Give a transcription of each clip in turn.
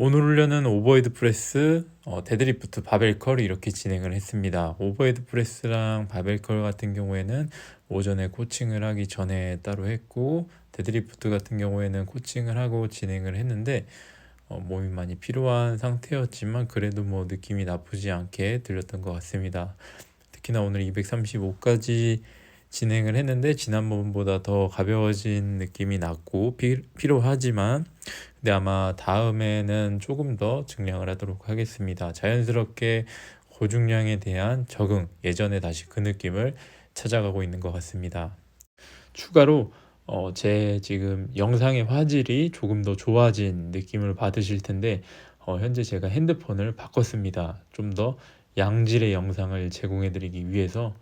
오늘 훈련은 오버헤드 프레스, 어, 데드리프트, 바벨컬 이렇게 진행을 했습니다. 오버헤드 프레스랑 바벨컬 같은 경우에는 오전에 코칭을 하기 전에 따로 했고 데드리프트 같은 경우에는 코칭을 하고 진행을 했는데 어, 몸이 많이 피로한 상태였지만 그래도 뭐 느낌이 나쁘지 않게 들렸던 것 같습니다. 특히나 오늘 235까지 진행을 했는데 지난번보다 더 가벼워진 느낌이 났고 피, 피로하지만 근데 아마 다음에는 조금 더 증량을 하도록 하겠습니다. 자연스럽게 고중량에 대한 적응 예전에 다시 그 느낌을 찾아가고 있는 것 같습니다. 추가로 어, 제 지금 영상의 화질이 조금 더 좋아진 느낌을 받으실 텐데 어, 현재 제가 핸드폰을 바꿨습니다. 좀 더 양질의 영상을 제공해 드리기 위해서 어,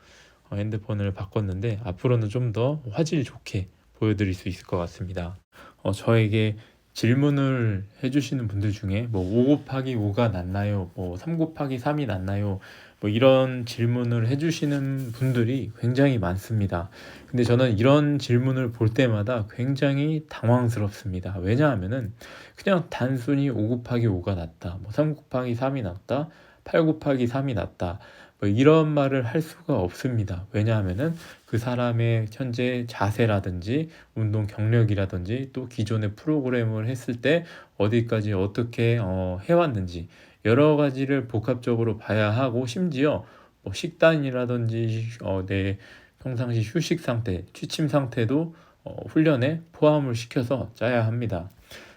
핸드폰을 바꿨는데 앞으로는 좀 더 화질 좋게 보여드릴 수 있을 것 같습니다. 어, 저에게 질문을 해주시는 분들 중에 뭐 5 곱하기 5가 낫나요? 뭐 3 곱하기 3이 낫나요? 뭐 이런 질문을 해주시는 분들이 굉장히 많습니다. 근데 저는 이런 질문을 볼 때마다 굉장히 당황스럽습니다. 왜냐하면은 그냥 단순히 5 곱하기 5가 낫다, 뭐3 곱하기 3이 낫다, 8 곱하기 3이 낫다. 뭐 이런 말을 할 수가 없습니다. 왜냐하면은 그 사람의 현재 자세라든지 운동 경력이라든지 또 기존의 프로그램을 했을 때 어디까지 어떻게 어, 해왔는지 여러 가지를 복합적으로 봐야 하고 심지어 뭐 식단이라든지 어, 내 평상시 휴식 상태, 취침 상태도 어, 훈련에 포함을 시켜서 짜야 합니다.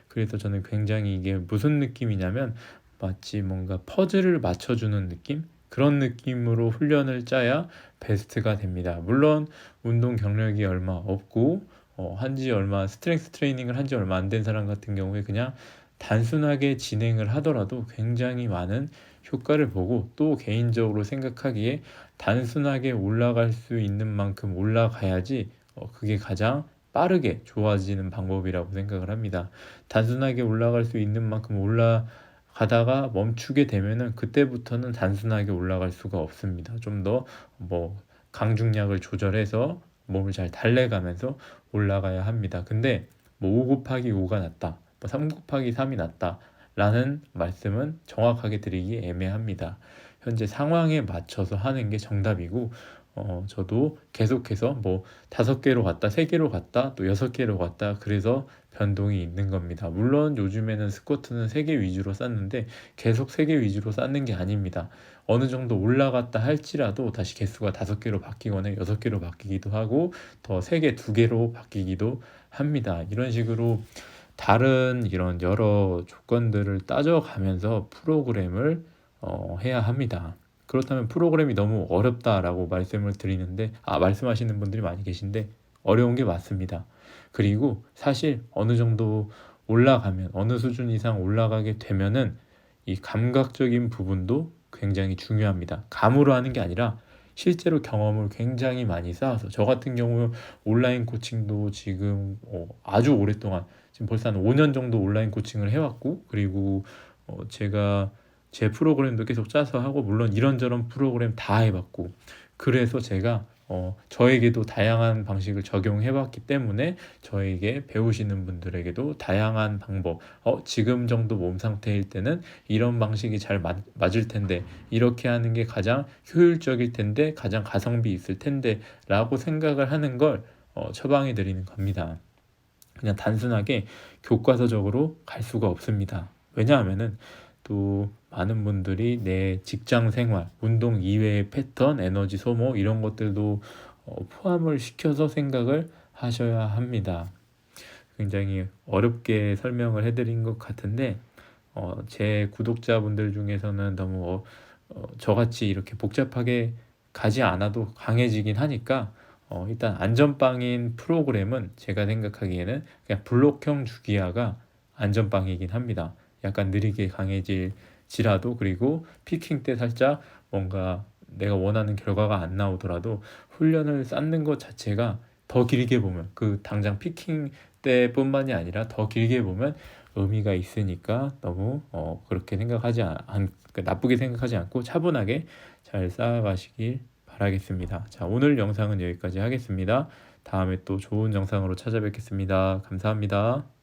그래서 저는 굉장히 이게 무슨 느낌이냐면 마치 뭔가 퍼즐을 맞춰주는 느낌? 그런 느낌으로 훈련을 짜야 베스트가 됩니다. 물론 운동 경력이 얼마 없고 어, 한지 얼마 스트렝스 트레이닝을 한 지 얼마 안 된 사람 같은 경우에 그냥 단순하게 진행을 하더라도 굉장히 많은 효과를 보고 또 개인적으로 생각하기에 단순하게 올라갈 수 있는 만큼 올라가야지 어, 그게 가장 빠르게 좋아지는 방법이라고 생각을 합니다. 단순하게 올라갈 수 있는 만큼 올라 가다가 멈추게 되면은 그때부터는 단순하게 올라갈 수가 없습니다. 좀 더 뭐 강중량을 조절해서 몸을 잘 달래가면서 올라가야 합니다. 근데 뭐5 곱하기 5가 낫다. 뭐3 곱하기 3이 낫다. 라는 말씀은 정확하게 드리기 애매합니다. 현재 상황에 맞춰서 하는 게 정답이고 어, 저도 계속해서 뭐 다섯 개로 갔다, 세 개로 갔다, 또 여섯 개로 갔다, 그래서 변동이 있는 겁니다. 물론 요즘에는 스쿼트는 세 개 위주로 쌓는데 계속 세 개 위주로 쌓는 게 아닙니다. 어느 정도 올라갔다 할지라도 다시 개수가 다섯 개로 바뀌거나 여섯 개로 바뀌기도 하고 더 세 개, 두 개로 바뀌기도 합니다. 이런 식으로 다른 이런 여러 조건들을 따져가면서 프로그램을 어, 해야 합니다. 그렇다면 프로그램이 너무 어렵다라고 말씀을 드리는데 아 말씀하시는 분들이 많이 계신데 어려운 게 맞습니다. 그리고 사실 어느 정도 올라가면 어느 수준 이상 올라가게 되면은 이 감각적인 부분도 굉장히 중요합니다. 감으로 하는 게 아니라 실제로 경험을 굉장히 많이 쌓아서 저 같은 경우 온라인 코칭도 지금 어 아주 오랫동안 지금 벌써 한 5년 정도 온라인 코칭을 해왔고 그리고 어 제가 제 프로그램도 계속 짜서 하고 물론 이런저런 프로그램 다 해봤고 그래서 제가 어, 저에게도 다양한 방식을 적용해봤기 때문에 저에게 배우시는 분들에게도 다양한 방법, 어, 지금 정도 몸 상태일 때는 이런 방식이 잘 맞, 맞을 텐데, 이렇게 하는 게 가장 효율적일 텐데, 가장 가성비 있을 텐데, 라고 생각을 하는 걸 어, 처방해 드리는 겁니다. 그냥 단순하게 교과서적으로 갈 수가 없습니다. 왜냐하면은 또 많은 분들이 내 직장 생활, 운동 이외의 패턴, 에너지 소모 이런 것들도 어, 포함을 시켜서 생각을 하셔야 합니다. 굉장히 어렵게 설명을 해드린 것 같은데 어, 제 구독자분들 중에서는 너무 어, 어, 저같이 이렇게 복잡하게 가지 않아도 강해지긴 하니까 어, 일단 안전빵인 프로그램은 제가 생각하기에는 그냥 블록형 주기화가 안전빵이긴 합니다. 약간 느리게 강해질 지라도 그리고 피킹 때 살짝 뭔가 내가 원하는 결과가 안 나오더라도 훈련을 쌓는 것 자체가 더 길게 보면 그 당장 피킹 때뿐만이 아니라 더 길게 보면 의미가 있으니까 너무 어 그렇게 생각하지 않, 그 나쁘게 생각하지 않고 차분하게 잘 쌓아가시길 바라겠습니다. 자 오늘 영상은 여기까지 하겠습니다. 다음에 또 좋은 영상으로 찾아뵙겠습니다. 감사합니다.